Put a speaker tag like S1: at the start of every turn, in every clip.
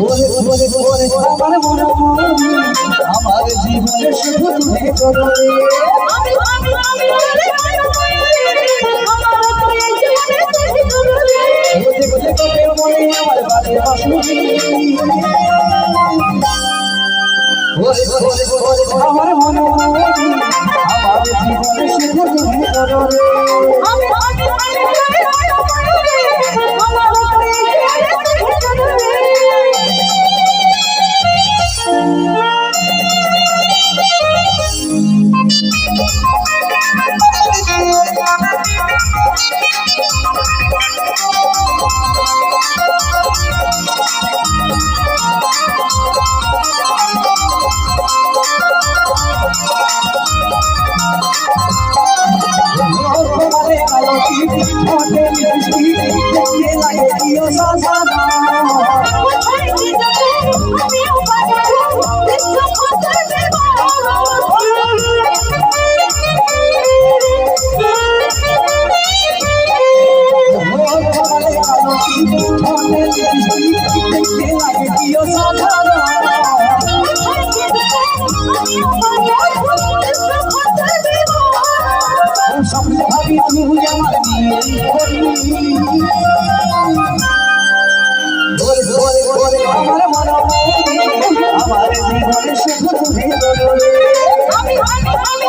S1: ওরে ওরে ওরে আমার জীবনে শুধু তুমি
S2: আমি আমি আমি। Ahmet,
S1: Ahmet, Ahmet, Ahmet. মনে দেখি দেখতে লাগে প্রিয়
S2: সাধারণ
S1: স্বপ্ন ভাবি
S2: আমি হই আমার
S1: আমার মনে আমার জীবনে শুধু তুমি
S2: আমি আমি আমি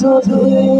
S1: heart of you.